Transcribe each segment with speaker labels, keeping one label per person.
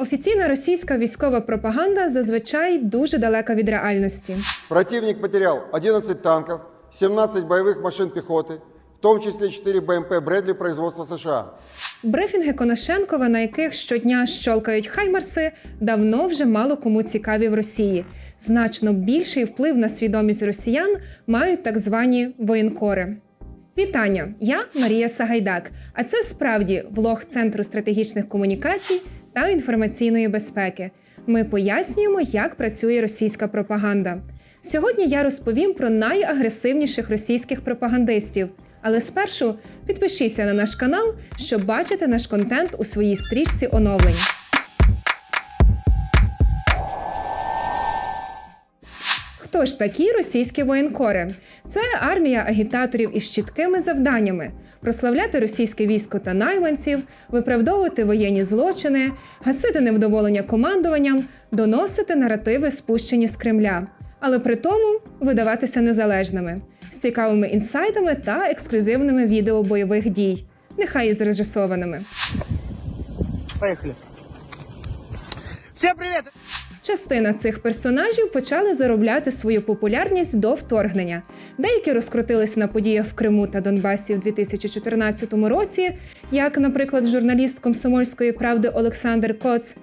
Speaker 1: Офіційна російська військова пропаганда зазвичай дуже далека від реальності.
Speaker 2: Противник потерял 11 танков, 17 боевых машин пехоты, в том числе 4 БМП «Брэдли» производства США.
Speaker 1: Брифінги Коношенкова, на яких щодня щолкають хаймарси, давно вже мало кому цікаві в Росії. Значно більший вплив на свідомість росіян мають так звані воєнкори. Вітання! Я Марія Сагайдак. А це справді влог Центру стратегічних комунікацій та інформаційної безпеки. Ми пояснюємо, як працює російська пропаганда. Сьогодні я розповім про найагресивніших російських пропагандистів. Але спершу підпишіться на наш канал, щоб бачити наш контент у своїй стрічці оновлень. Хто ж такі російські воєнкори? Це армія агітаторів із чіткими завданнями: прославляти російське військо та найманців, виправдовувати воєнні злочини, гасити невдоволення командуванням, доносити наративи, спущені з Кремля, але при тому видаватися незалежними з цікавими інсайдами та ексклюзивними відео бойових дій, нехай і зрежисованими.
Speaker 3: Поехали. Всем привет!
Speaker 1: Частина цих персонажів почали заробляти свою популярність до вторгнення. Деякі розкрутилися на подіях в Криму та Донбасі в 2014 році, як, наприклад, журналіст комсомольської правди Олександр Коц.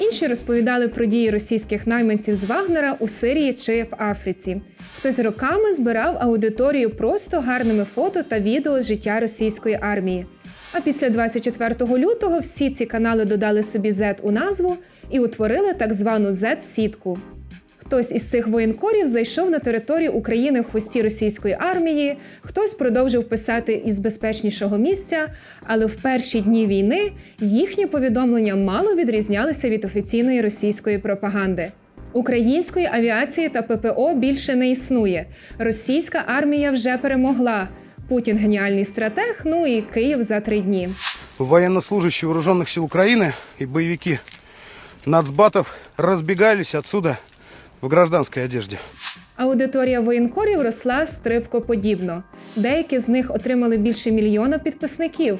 Speaker 1: Інші розповідали про дії російських найманців з Вагнера у Сирії чи в Африці. Хтось роками збирав аудиторію просто гарними фото та відео з життя російської армії. А після 24 лютого всі ці канали додали собі Z у назву і утворили так звану Z-сітку. Хтось із цих воєнкорів зайшов на територію України в хвості російської армії, хтось продовжив писати із безпечнішого місця, але в перші дні війни їхні повідомлення мало відрізнялися від офіційної російської пропаганди. Української авіації та ППО більше не існує. Російська армія вже перемогла. Путін геніальний стратег. Ну і Київ за три дні.
Speaker 4: военнослужащие вооруженных сил Украины и боевики нацбатов разбегались отсюда в гражданской одежде.
Speaker 1: Аудиторія воєнкорів росла стрибкоподібно. Деякі з них отримали більше мільйона підписників.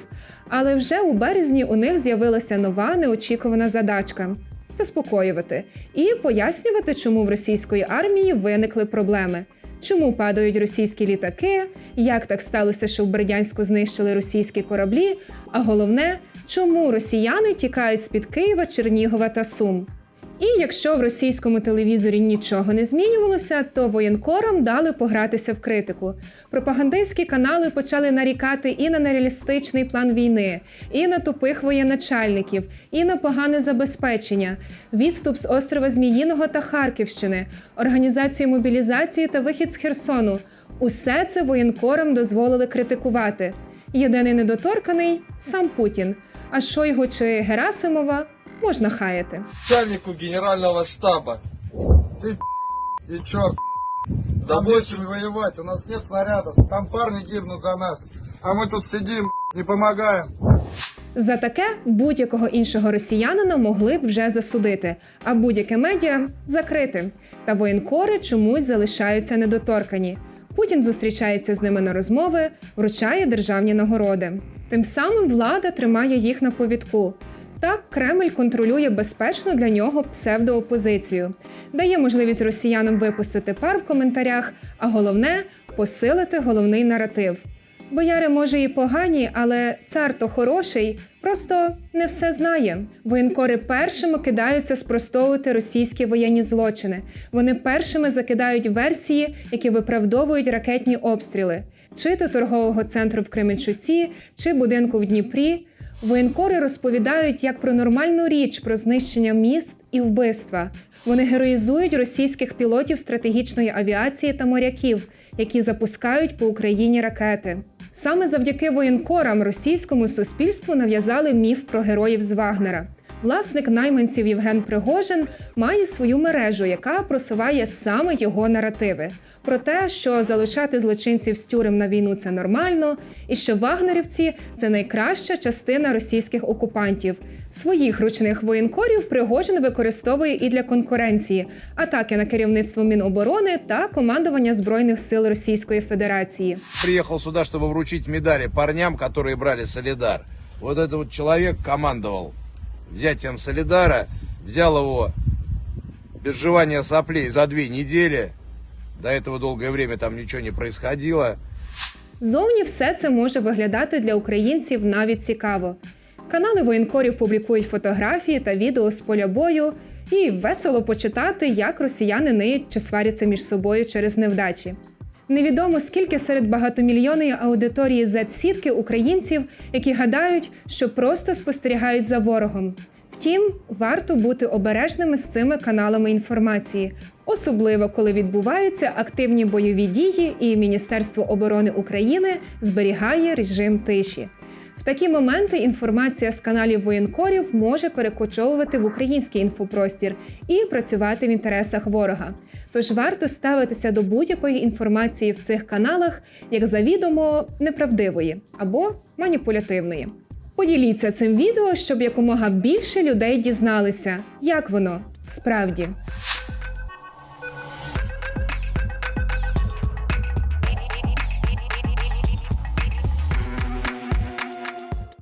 Speaker 1: Але вже у березні у них з'явилася нова неочікувана задачка заспокоювати і пояснювати, чому в російської армії виникли проблеми. Чому падають російські літаки? Як так сталося, що в Бердянську знищили російські кораблі? А головне, чому росіяни тікають з-під Києва, Чернігова та Сум? І якщо в російському телевізорі нічого не змінювалося, то воєнкорам дали погратися в критику. Пропагандистські канали почали нарікати і на нереалістичний план війни, і на тупих воєначальників, і на погане забезпечення, відступ з острова Зміїного та Харківщини, організацію мобілізації та вихід з Херсону. Усе це воєнкорам дозволили критикувати. Єдиний недоторканий сам Путін. А Шойгу чи Герасимова можна хаяти.
Speaker 5: начальнику генерального штаба.
Speaker 6: Ты и черт.
Speaker 5: Да
Speaker 6: Там
Speaker 5: больше
Speaker 6: воевать, у нас нет снарядов. Там парни гибнут за нас. А мы тут сидим, не помогаем.
Speaker 1: За таке будь-якого іншого росіянина могли б вже засудити, а будь-яке медіа закрити. Та воєнкори чомусь залишаються недоторкані. Путін зустрічається з ними на розмови, вручає державні нагороди. Тим самим влада тримає їх на повідку. Так, Кремль контролює безпечну для нього псевдоопозицію, дає можливість росіянам випустити пар в коментарях, а головне посилити головний наратив. Бояри, може, і погані, але цар то хороший, просто не все знає. Воєнкори першими кидаються спростовувати російські воєнні злочини. Вони першими закидають версії, які виправдовують ракетні обстріли, чи то торгового центру в Кременчуці, чи будинку в Дніпрі. Воєнкори розповідають як про нормальну річ про знищення міст і вбивства. Вони героїзують російських пілотів стратегічної авіації та моряків, які запускають по Україні ракети. Саме завдяки воєнкорам російському суспільству нав'язали міф про героїв з Вагнера. Власник найманців Євген Пригожин має свою мережу, яка просуває саме його наративи про те, що залишати злочинців з тюрем на війну це нормально, і що вагнерівці це найкраща частина російських окупантів. Своїх ручних воєнкорів Пригожин використовує і для конкуренції, атаки на керівництво Міноборони та командування збройних сил Російської Федерації.
Speaker 7: приехал сюда, чтобы вручить медали парням, которые брали Солидар. Вот этот вот человек командовал взятием Солидара взял его без жевания соплей за две недели. До этого долгое время там ничего не происходило.
Speaker 1: Зовні все це може виглядати для українців навіть цікаво. Канали воєнкорів публікують фотографії та відео з поля бою, і весело почитати, як росіяни ниють чи сваряться між собою через невдачі. Невідомо скільки серед багатомільйонної аудиторії Z-сітки українців, які гадають, що просто спостерігають за ворогом. Втім, варто бути обережними з цими каналами інформації, особливо коли відбуваються активні бойові дії, і Міністерство оборони України зберігає режим тиші. В такі моменти інформація з каналів воєнкорів може перекочовувати в український інфопростір і працювати в інтересах ворога. Тож варто ставитися до будь-якої інформації в цих каналах як завідомо неправдивої або маніпулятивної. Поділіться цим відео, щоб якомога більше людей дізналися, як воно справді.